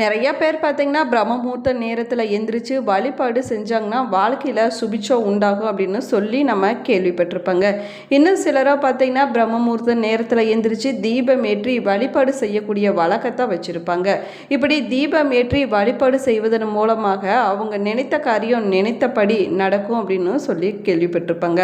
நிறைய பேர் பார்த்தீங்கன்னா பிரம்மமுகூர்த்த நேரத்தில் எந்திரிச்சு வழிபாடு செஞ்சாங்கன்னா வாழ்க்கையில் சுபிச்சம் உண்டாகும் அப்படின்னு சொல்லி நம்ம கேள்விப்பட்டிருப்பாங்க. இன்னும் சிலராக பார்த்தீங்கன்னா பிரம்மமுகூர்த்த நேரத்தில் எந்திரிச்சு தீபம் ஏற்றி வழிபாடு செய்யக்கூடிய வழக்கத்தை வச்சுருப்பாங்க. இப்படி தீபம் ஏற்றி வழிபாடு செய்வதன் மூலமாக அவங்க நினைத்த காரியம் நினைத்தபடி நடக்கும் அப்படின்னு சொல்லி கேள்விப்பட்டிருப்பாங்க.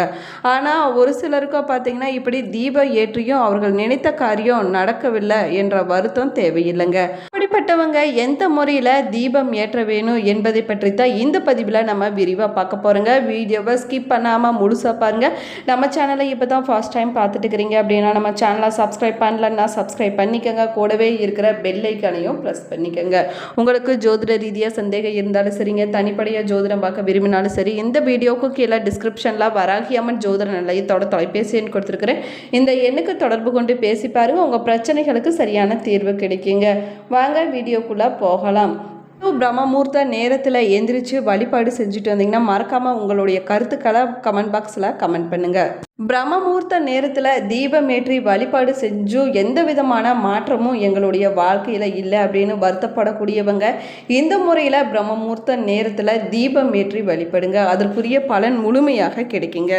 ஆனால் ஒரு சிலருக்கோ பார்த்தீங்கன்னா இப்படி தீபம் ஏற்றியும் அவர்கள் நினைத்த காரியம் நடக்கவில்லை என்ற வருத்தம் தேவையில்லைங்க. அப்படிப்பட்டவங்க எந்த முறையில் தீபம் ஏற்ற வேணும் என்பதை பற்றி தான் இந்த பதிவில் நம்ம விரிவாக பார்க்க போகிறோங்க வீடியோவை ஸ்கிப் பண்ணாமல் முழுசாக பாருங்கள் நம்ம சேனலை இப்போ தான் ஃபர்ஸ்ட் டைம் பார்த்துட்டு இருக்கிறீங்க அப்படின்னா நம்ம சேனலை சப்ஸ்கிரைப் பண்ணலன்னா சப்ஸ்கிரைப் பண்ணிக்கோங்க. கூடவே இருக்கிற பெல்லைக்கானையும் ப்ரெஸ் பண்ணிக்கோங்க. உங்களுக்கு ஜோதிட ரீதியாக சந்தேகம் இருந்தாலும் சரிங்க. தனிப்படையாக ஜோதிடம் பார்க்க விரும்பினாலும் சரி இந்த வீடியோவுக்கு கீழே டிஸ்கிரிப்ஷனில் வராகியம்மன் ஜோதிட நிலையத்தோட தொலைபேசி எண் கொடுத்துருக்குறேன். இந்த எண்ணுக்கு தொடர்பு கொண்டு பேசி பாருங்கள் உங்கள் பிரச்சனைகளுக்கு சரியான தீர்வு கிடைக்குங்க. வாங்க வீடியோக்குள்ளே போகலாம். பிரம்மமூர்த்த நேரத்தில் எந்திரிச்சு வழிபாடு செஞ்சுட்டு வந்தீங்கன்னா மறக்காமல் உங்களுடைய கருத்துக்களை கமெண்ட் பாக்ஸில் கமெண்ட் பண்ணுங்கள் பிரம்மமூர்த்த நேரத்தில் தீபம் ஏற்றி வழிபாடு செஞ்சும் எந்த விதமான மாற்றமும் எங்களுடைய வாழ்க்கையில் இல்லை அப்படின்னு வருத்தப்படக்கூடியவங்க இந்த முறையில் பிரம்மமூர்த்த நேரத்தில் தீபம் ஏற்றி வழிபடுங்க. அதற்குரிய பலன் முழுமையாக கிடைக்குங்க.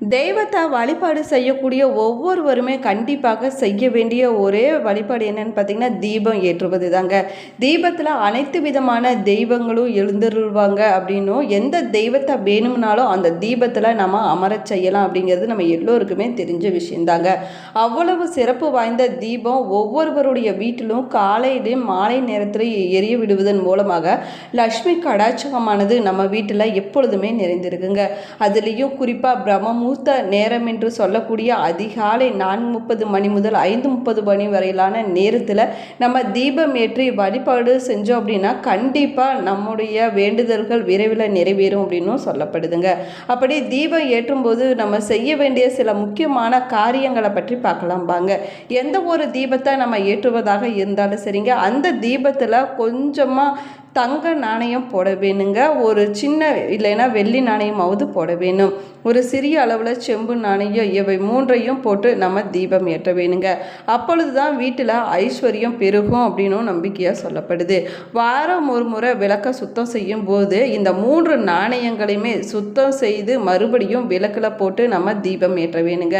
தெய்வத்தை வழிபாடு செய்யக்கூடிய ஒவ்வொருவருமே கண்டிப்பாக செய்ய வேண்டிய ஒரே வழிபாடு என்னன்னு பார்த்தீங்கன்னா தீபம் ஏற்றுவது தாங்க தீபத்தில் அனைத்து விதமான தெய்வங்களும் எழுந்துருவாங்க அப்படின்னும் எந்த தெய்வத்தை வேணும்னாலும் அந்த தீபத்தில் நம்ம அமர செய்யலாம் அப்படிங்கிறது நம்ம எல்லோருக்குமே தெரிஞ்ச விஷயந்தாங்க அவ்வளவு சிறப்பு வாய்ந்த தீபம் ஒவ்வொருவருடைய வீட்டிலும் காலையிலும் மாலை நேரத்தில் எரிய விடுவதன் மூலமாக லக்ஷ்மி கடாட்சகமானது நம்ம வீட்டில் எப்பொழுதுமே நிறைந்திருக்குங்க. அதுலேயும் குறிப்பாக பிரம்ம முகூர்த்த நேரம் என்று சொல்லக்கூடிய அதிகாலை நான்கு முப்பது மணி முதல் ஐந்து முப்பது மணி வரையிலான நேரத்தில் நம்ம தீபம் ஏற்றி வழிபாடு செஞ்சோம் அப்படின்னா கண்டிப்பாக நம்முடைய வேண்டுதல்கள் விரைவில் நிறைவேறும் அப்படின்னும் சொல்லப்படுதுங்க. அப்படி தீபம் ஏற்றும்போது நம்ம செய்ய வேண்டிய சில முக்கியமான காரியங்களை பற்றி பார்க்கலாம் பாங்க எந்த ஒரு தீபத்தை நம்ம ஏற்றுவதாக இருந்தாலும் சரிங்க அந்த தீபத்தில் கொஞ்சமாக தங்க நாணயம் போட வேணுங்க. ஒரு சின்ன இல்லைன்னா வெள்ளி நாணயமாவது போட வேணும். ஒரு சிறிய அளவு அளவில் செம்பு நாணயம் இவை மூன்றையும் போட்டு நம்ம தீபம் ஏற்ற வேணுங்க. அப்பொழுது தான் வீட்டில் ஐஸ்வர்யம் பெருகும் அப்படின்னு நம்பிக்கையாக சொல்லப்படுது. வாரம் ஒரு முறை விளக்க சுத்தம் செய்யும் போது இந்த மூன்று நாணயங்களையுமே சுத்தம் செய்து மறுபடியும் விளக்கில் போட்டு நம்ம தீபம் ஏற்ற வேணுங்க.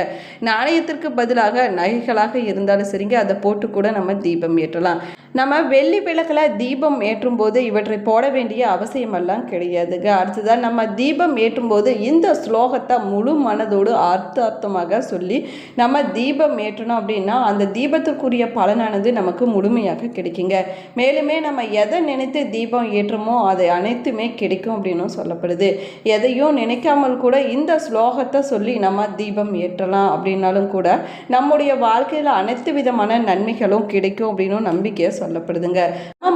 நாணயத்திற்கு பதிலாக நகைகளாக இருந்தாலும் சரிங்க அதை போட்டு கூட நம்ம தீபம் ஏற்றலாம். நம்ம வெள்ளி விளக்கில் தீபம் ஏற்றும் போது இவற்றை போட வேண்டிய அவசியமெல்லாம் கிடையாதுங்க. அடுத்ததான் நம்ம தீபம் ஏற்றும் போது இந்த ஸ்லோகத்தை முழு மனதோடு அர்த்தார்த்தமாக சொல்லி நம்ம தீபம் ஏற்றணும் அப்படின்னா அந்த தீபத்துக்குரிய பலனானது நமக்கு முழுமையாக கிடைக்குங்க. மேலுமே நம்ம எதை நினைத்து தீபம் ஏற்றுமோ அதை அனைத்துமே கிடைக்கும் அப்படின்னும் சொல்லப்படுது. எதையும் நினைக்காமல் கூட இந்த ஸ்லோகத்தை சொல்லி நம்ம தீபம் ஏற்றலாம் அப்படின்னாலும் கூட நம்முடைய வாழ்க்கையில் அனைத்து விதமான நன்மைகளும் கிடைக்கும் அப்படின்னு நம்பிக்கையை சொல்லப்படுதுங்க.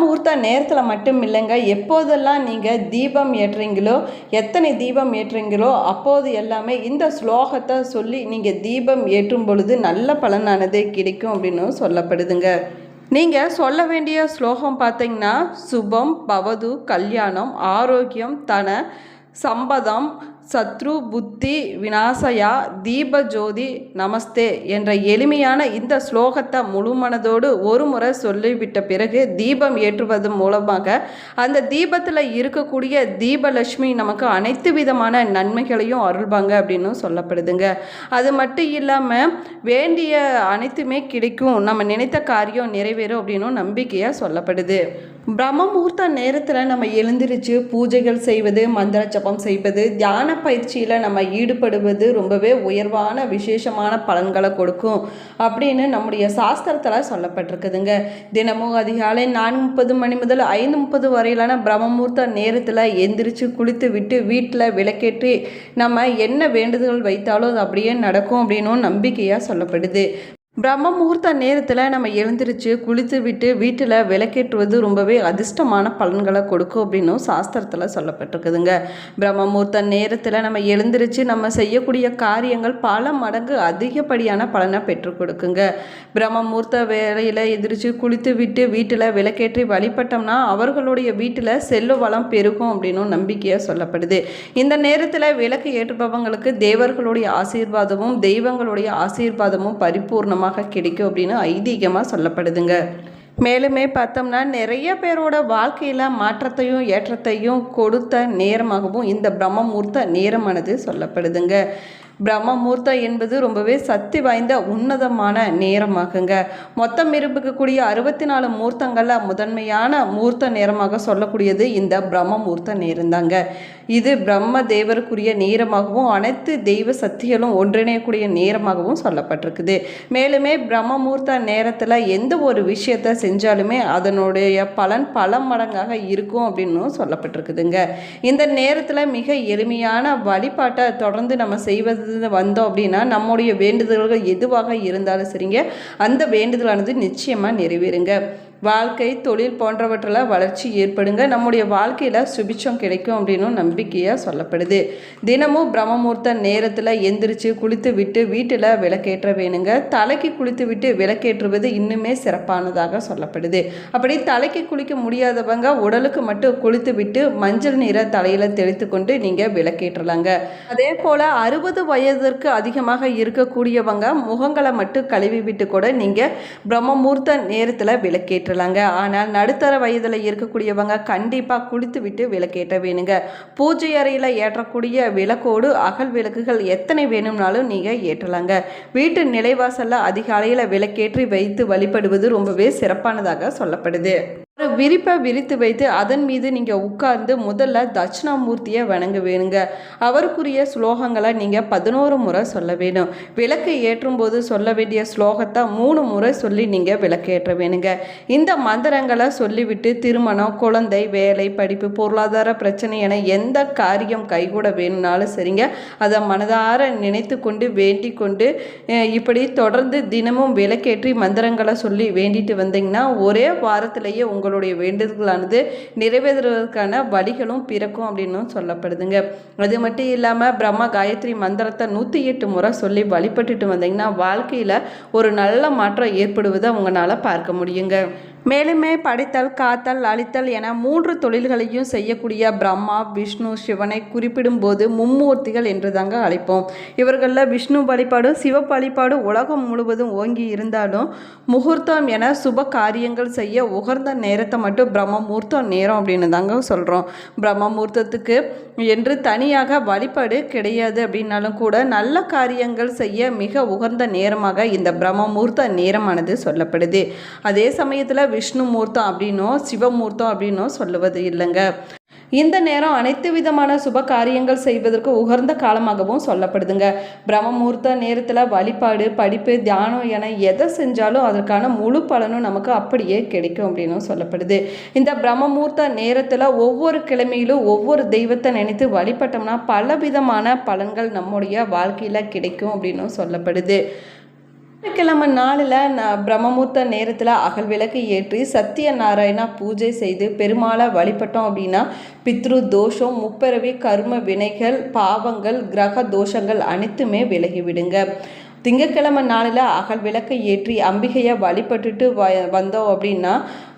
முகூர்த்த நேரத்தில் மட்டும் இல்லைங்க. எப்போதெல்லாம் நீங்கள் தீபம் ஏற்றுறீங்களோ எத்தனை தீபம் ஏற்றுறீங்களோ அப்போது எல்லாமே இந்த ஸ்லோகத்தை சொல்லி நீங்கள் தீபம் ஏற்றும் பொழுது நல்ல பலனானதே கிடைக்கும் அப்படின்னு சொல்லப்படுதுங்க. நீங்கள் சொல்ல வேண்டிய ஸ்லோகம் பார்த்தீங்கன்னா சுபம் பவது கல்யாணம் ஆரோக்கியம் தன சம்பதம் சத்ரு புத்தி விநாசயா தீப ஜோதி நமஸ்தே என்ற எளிமையான இந்த ஸ்லோகத்தை முழுமனதோடு ஒரு முறை சொல்லிவிட்ட பிறகு தீபம் ஏற்றுவது மூலமாக அந்த தீபத்தில் இருக்கக்கூடிய தீபலட்சுமி நமக்கு அனைத்து விதமான நன்மைகளையும் அருள்பாங்க அப்படின்னு சொல்லப்படுதுங்க. அது மட்டும் இல்லாமல் வேண்டிய அனைத்துமே கிடைக்கும் நம்ம நினைத்த காரியம் நிறைவேறும் அப்படின்னும் நம்பிக்கையாக சொல்லப்படுது. பிரம்ம முகூர்த்த நேரத்தில் நம்ம எழுந்திரிச்சு பூஜைகள் செய்வது மந்திர ஜபம் செய்வது தியான பயிற்சியில் நம்ம ஈடுபடுவது ரொம்பவே உயர்வான விசேஷமான பலன்களை கொடுக்கும் அப்படின்னு நம்முடைய சாஸ்திரத்தில் சொல்லப்பட்டிருக்குதுங்க. தினமும் அதிகாலை நான்கு முப்பது மணி முதல் ஐந்து முப்பது வரையிலான பிரம்மமூர்த்த நேரத்தில் எந்திரிச்சு குளித்து விட்டு வீட்டில் விளக்கேற்றி நம்ம என்ன வேண்டுதல் வைத்தாலும் அது அப்படியே நடக்கும் அப்படின்னும் நம்பிக்கையாக சொல்லப்படுது. பிரம்ம முகூர்த்த நேரத்தில் நம்ம எழுந்திரிச்சு குளித்து விட்டு வீட்டில் விளக்கேற்றுவது ரொம்பவே அதிர்ஷ்டமான பலன்களை கொடுக்கும் அப்படின்னும் சாஸ்திரத்தில் சொல்லப்பட்டிருக்குதுங்க. பிரம்ம முகூர்த்த நேரத்தில் நம்ம எழுந்திரிச்சு நம்ம செய்யக்கூடிய காரியங்கள் பல மடங்கு அதிகப்படியான பலனை பெற்றுக் கொடுக்குங்க. பிரம்ம முகூர்த்த வேலையில் எதிரிச்சு குளித்து விட்டு வீட்டில் விளக்கேற்றி வழிபட்டோம்னா அவர்களுடைய வீட்டில் செல்வ வளம் பெருகும் அப்படின்னும் நம்பிக்கையாக சொல்லப்படுது. இந்த நேரத்தில் விளக்கு ஏற்றுபவங்களுக்கு தேவர்களுடைய ஆசீர்வாதமும் தெய்வங்களுடைய ஆசீர்வாதமும் பரிபூர்ணமாக கிடைக்கும் அப்படின்னு ஐதீகமாக சொல்லப்படுதுங்க. மேலுமே பார்த்தோம்னா நிறைய பேரோட வாழ்க்கையில் மாற்றத்தையும் ஏற்றத்தையும் கொடுத்த நேரமாகவும் இந்த பிரம்மமூர்த்த நேரமானது சொல்லப்படுதுங்க. பிரம்மமூர்த்தம் என்பது ரொம்பவே சக்தி வாய்ந்த உன்னதமான நேரமாகுங்க. மொத்தம் இருக்கக்கூடிய அறுபத்தி நாலு மூர்த்தங்களில் முதன்மையான மூர்த்த நேரமாக சொல்லக்கூடியது இந்த பிரம்மமூர்த்த நேரம்தாங்க. இது பிரம்ம தேவருக்குரிய நேரமாகவும் அனைத்து தெய்வ சக்திகளும் ஒன்றிணையக்கூடிய நேரமாகவும் சொல்லப்பட்டிருக்குது. மேலுமே பிரம்மமூர்த்த நேரத்தில் எந்த ஒரு விஷயத்தை செஞ்சாலுமே அதனுடைய பலன் பல மடங்காக இருக்கும் அப்படின்னும் சொல்லப்பட்டிருக்குதுங்க. இந்த நேரத்தில் மிக எளிமையான வழிபாட்டை தொடர்ந்து நம்ம செய்வது வந்தோம் அப்படின்னா நம்முடைய வேண்டுதல்கள் எதுவாக இருந்தாலும் சரிங்க அந்த வேண்டுதலானது நிச்சயமாக நிறைவேறுங்க. வாழ்க்கை தொழில் போன்றவற்றில் வளர்ச்சி ஏற்படுங்க. நம்முடைய வாழ்க்கையில் சுபிச்சம் கிடைக்கும் அப்படின்னு நம்பிக்கையாக சொல்லப்படுது. தினமும் பிரம்மமூர்த்த நேரத்தில் எந்திரிச்சு குளித்து விட்டு வீட்டில் விளக்கேற்ற வேணுங்க. தலைக்கு குளித்து விட்டு விளக்கேற்றுவது இன்னுமே சிறப்பானதாக சொல்லப்படுது. அப்படி தலைக்கு குளிக்க முடியாதவங்க உடலுக்கு மட்டும் குளித்து விட்டு மஞ்சள் நீரை தலையில் தெளித்து கொண்டு நீங்கள் விளக்கேற்றலாங்க. அதே போல் அறுபது வயதிற்கு அதிகமாக இருக்கக்கூடியவங்க முகங்களை மட்டும் கழுவி விட்டு கூட நீங்கள் பிரம்மமூர்த்த நேரத்தில் விளக்கேற்ற ஏற்றலாங்க ஆனால் நடுத்தர வயதில் இருக்கக்கூடியவங்க கண்டிப்பாக குளித்து விட்டு விளக்கேற்ற வேணுங்க. பூஜை அறையில் ஏற்றக்கூடிய விளக்கோடு அகல் விளக்குகள் எத்தனை வேணும்னாலும் நீங்கள் ஏற்றலாங்க. வீட்டு நிலைவாசலில் அதிகாலையில் விளக்கேற்றி வைத்து வழிபடுவது ரொம்பவே சிறப்பானதாக சொல்லப்படுது. விரிப்பை விரித்து வைத்து அதன் மீது நீங்கள் உட்கார்ந்து முதல்ல தட்சிணாமூர்த்தியை வணங்க வேணுங்க அவருக்குரிய ஸ்லோகங்களை நீங்கள் பதினோரு முறை சொல்ல வேணும். விளக்கு ஏற்றும் போது சொல்ல வேண்டிய ஸ்லோகத்தை மூணு முறை சொல்லி நீங்கள் விளக்கு ஏற்ற வேணுங்க. இந்த மந்திரங்களை சொல்லிவிட்டு திருமணம் குழந்தை வேலை படிப்பு பொருளாதார பிரச்சனை என எந்த காரியம் கைகூட வேணும்னாலும் சரிங்க. அதை மனதார நினைத்து கொண்டு வேண்டி கொண்டு இப்படி தொடர்ந்து தினமும் விளக்கேற்றி மந்திரங்களை சொல்லி வேண்டிட்டு வந்தீங்கன்னா ஒரே வாரத்திலேயே உங்கள் உங்களுடைய வேண்டுதல்களானது நிறைவேறுவதற்கான வழிகளும் பிறக்கும் அப்படின்னும் சொல்லப்படுதுங்க. அது மட்டும் இல்லாமல் பிரம்மா காயத்ரி மந்திரத்தை நூற்றி எட்டு முறை சொல்லி வழிபட்டுட்டு வந்தீங்கன்னா வாழ்க்கையில் ஒரு நல்ல மாற்றம் ஏற்படுவதை உங்களால் பார்க்க முடியுங்க. மேலுமே படைத்தல் காத்தல் அழித்தல் என மூன்று தொழில்களையும் செய்யக்கூடிய பிரம்மா விஷ்ணு சிவனை குறிப்பிடும்போது மும்மூர்த்திகள் என்று தாங்க அழைப்போம். இவர்களில் விஷ்ணு வழிபாடு சிவ வழிபாடு உலகம் முழுவதும் ஓங்கி இருந்தாலும் முகூர்த்தம் என சுப காரியங்கள் செய்ய உகர்ந்த நேரத்தை மட்டும் பிரம்மமூர்த்தம் நேரம் அப்படின்னு தாங்க சொல்கிறோம் பிரம்மமூர்த்தத்துக்கு என்று தனியாக வழிபாடு கிடையாது அப்படின்னாலும் கூட நல்ல காரியங்கள் செய்ய மிக உகர்ந்த நேரமாக இந்த பிரம்மமூர்த்த நேரமானது சொல்லப்படுது. அதே சமயத்தில் விஷ்ணு மூர்த்தம் அப்படின்னும் சிவமூர்த்தம் அப்படின்னும் சொல்லுவது இல்லைங்க. இந்த நேரம் அனைத்து விதமான சுப காரியங்கள் செய்வதற்கு உகர்ந்த காலமாகவும் சொல்லப்படுதுங்க. பிரம்மமூர்த்த நேரத்தில் வழிபாடு படிப்பு தியானம் என எதை செஞ்சாலும் அதற்கான முழு பலனும் நமக்கு அப்படியே கிடைக்கும் அப்படின்னு சொல்லப்படுது. இந்த பிரம்மமூர்த்த நேரத்தில் ஒவ்வொரு கிழமையிலும் ஒவ்வொரு தெய்வத்தை நினைத்து வழிபட்டோம்னா பல விதமான பலன்கள் நம்முடைய வாழ்க்கையில் கிடைக்கும் அப்படின்னு சொல்லப்படுது. கிழமை நாளில் ந பிரம்மமூர்த்த நேரத்தில் அகல் விளக்கு ஏற்றி சத்திய நாராயணா பூஜை செய்து பெருமாளை வழிபட்டோம் அப்படின்னா பித்ரு தோஷம் முப்பிறவி கர்ம வினைகள் பாவங்கள் கிரக தோஷங்கள் அனைத்துமே விலகிவிடுங்க திங்கட்கிழமை நாளில் அகல் விளக்கை ஏற்றி அம்பிகையை வழிபட்டுட்டு வ வந்தோம் அப்படின்னா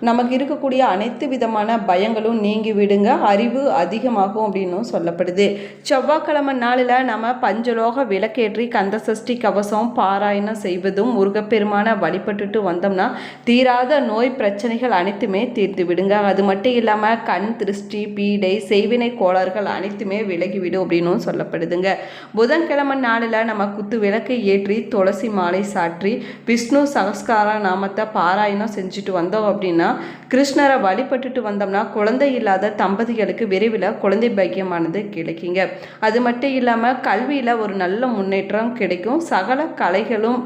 நமக்கு இருக்கக்கூடிய அனைத்து விதமான பயங்களும் நீங்கி விடுங்க. அறிவு அதிகமாகும் அப்படின்னும் சொல்லப்படுது. செவ்வாய்க்கிழமை நாளில் நம்ம பஞ்சலோக விளக்கேற்றி கந்த சஷ்டி கவசம் பாராயணம் செய்வதும் முருகப்பெருமான வழிபட்டுட்டு வந்தோம்னா தீராத நோய் பிரச்சனைகள் அனைத்துமே தீர்த்து விடுங்க. அது மட்டும் இல்லாமல் கண் திருஷ்டி பீடை செய்வினை கோளாறுகள் அனைத்துமே விலகிவிடும் அப்படின்னும் சொல்லப்படுதுங்க. புதன்கிழமை நாளில் நம்ம குத்து விளக்கை ஏற்றி ஏற்றி துளசி மாலை சாற்றி விஷ்ணு சகஸ்கார நாமத்தை பாராயணம் செஞ்சுட்டு வந்தோம் அப்படின்னா கிருஷ்ணரை வழிபட்டுட்டு வந்தோம்னா குழந்தை இல்லாத தம்பதிகளுக்கு விரைவில் குழந்தை பாக்கியமானது கிடைக்குங்க. அது மட்டும் இல்லாமல் கல்வியில் ஒரு நல்ல முன்னேற்றம் கிடைக்கும். சகல கலைகளும்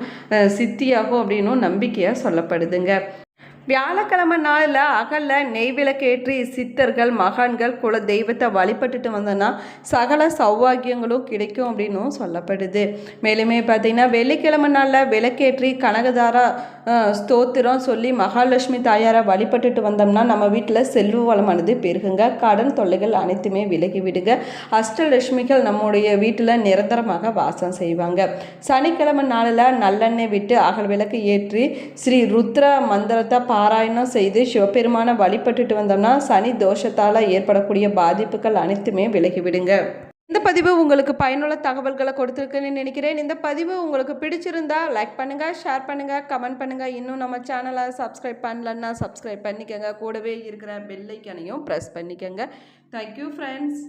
சித்தியாகும் அப்படின்னும் நம்பிக்கையாக சொல்லப்படுதுங்க. வியாழக்கிழமை நாளில் அகலில் நெய் விளக்கேற்றி சித்தர்கள் மகான்கள் குல தெய்வத்தை வழிபட்டுட்டு வந்தோன்னா சகல சௌவாகியங்களும் கிடைக்கும் அப்படின்னும் சொல்லப்படுது. மேலுமே பார்த்தீங்கன்னா வெள்ளிக்கிழமை நாளில் விளக்கேற்றி கனகதாரா ஸ்தோத்திரம் சொல்லி மகாலட்சுமி தாயாரை வழிபட்டுட்டு வந்தோம்னா நம்ம வீட்டில் செல்வ வளமானது பெருகுங்க. கடன் தொல்லைகள் அனைத்துமே விலகி விடுங்க. அஷ்டலட்சுமிகள் நம்முடைய வீட்டில் நிரந்தரமாக வாசம் செய்வாங்க. சனிக்கிழமை நாளில் நல்லெண்ணெய் விட்டு அகல் விளக்கு ஏற்றி ஸ்ரீ ருத்ர மந்திரத்தை பாராயணம் செய்து சிவபெருமானை வழிபட்டுட்டு வந்தோம்னா சனி தோஷத்தால் ஏற்படக்கூடிய பாதிப்புகள் அனைத்துமே விலகிவிடுங்க. இந்த பதிவு உங்களுக்கு பயனுள்ள தகவல்களை கொடுத்துருக்குன்னு நினைக்கிறேன். இந்த பதிவு உங்களுக்கு பிடிச்சிருந்தா லைக் பண்ணுங்கள் ஷேர் பண்ணுங்கள் கமெண்ட் பண்ணுங்கள் இன்னும் நம்ம சேனலை சப்ஸ்கிரைப் பண்ணலன்னா சப்ஸ்கிரைப் பண்ணிக்கோங்க. கூடவே இருக்கிற பெல்லைக்கனையும் ப்ரெஸ் பண்ணிக்கோங்க. Thank you friends